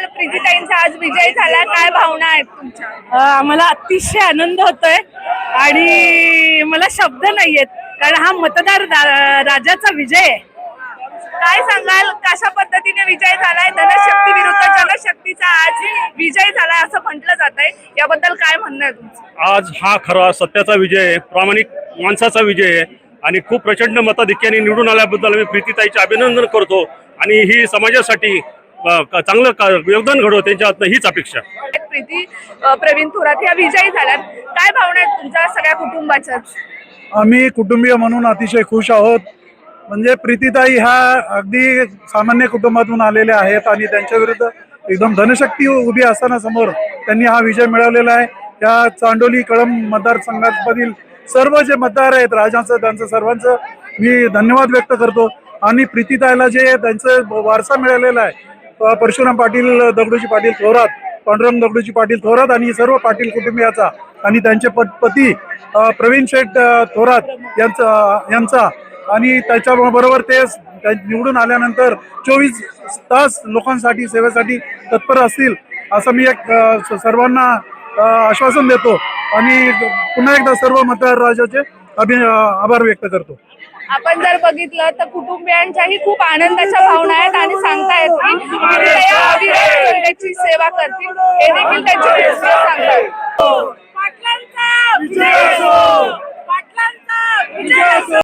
सांगाल प्रीतीताईंचा आज विजय झाला. काय भावना आहेत तुमच्या? आम्हाला अतिशय आनंद होतोय आणि मला शब्द नाहीयेत कारण हा मतदार राजाचा विजय आहे. काय सांगाल? कशा पद्धतीने विजय झालाय? धनशक्ती विरुद्ध जनशक्तीचा आज विजय झालाय असं म्हटलं जात आहे याबद्दल काय म्हणणं आहे तुमचं? आज हा खरा सत्याचा विजय आहे प्रामाणिक माणसाचा विजय आहे आणि खूप प्रचंड मताधिक्याने निवडून आल्याबद्दल मी प्रीतीताईचे अभिनंदन करतो आणि ही समाजासाठी चांगलं का- योगदान घडवं त्यांच्या हातनं हीच अपेक्षा. प्रीती प्रवीण थोरात या विजयी झाल्यात. काय भावना आहेत तुमच्या सगळ्या कुटुंबाच्याच? आम्ही कुटुंबीय म्हणून अतिशय खुश आहोत. म्हणजे प्रीतीताई ह्या अगदी सामान्य कुटुंबातून आलेल्या आहेत आणि त्यांच्या विरुद्ध एकदम धनशक्ती उभी असताना समोर त्यांनी हा विजय मिळवलेला आहे. या चांडोली कळंब मतदारसंघामधील सर्व जे मतदार आहेत राजांचं त्यांचं सर्वांचं मी धन्यवाद व्यक्त करतो. आणि प्रीतीताईला जे त्यांचं वारसा मिळालेला आहे परशुराम पाटील दगडूजी पाटील थोरात पांडुरंग दगडूजी पाटील थोरात आणि सर्व पाटील कुटुंबियाचा आणि त्यांचे पती प्रवीण शेठ थोरात यांचा यांचा. आणि त्याच्याबरोबर ते निवडून आल्यानंतर चोवीस तास लोकांसाठी सेवेसाठी तत्पर असतील असं मी एक सर्वांना आश्वासन देतो. आणि पुन्हा एकदा सर्व मतदार राजाचे अभि आभार व्यक्त करतो. आपण जर बघितलं तर कुटुंबियांच्याही खूप आनंदाच्या भावना आहेत आणि सांगतायत की सेवा करतील हे देखील त्यांचे कुटुंबीय सांगतात.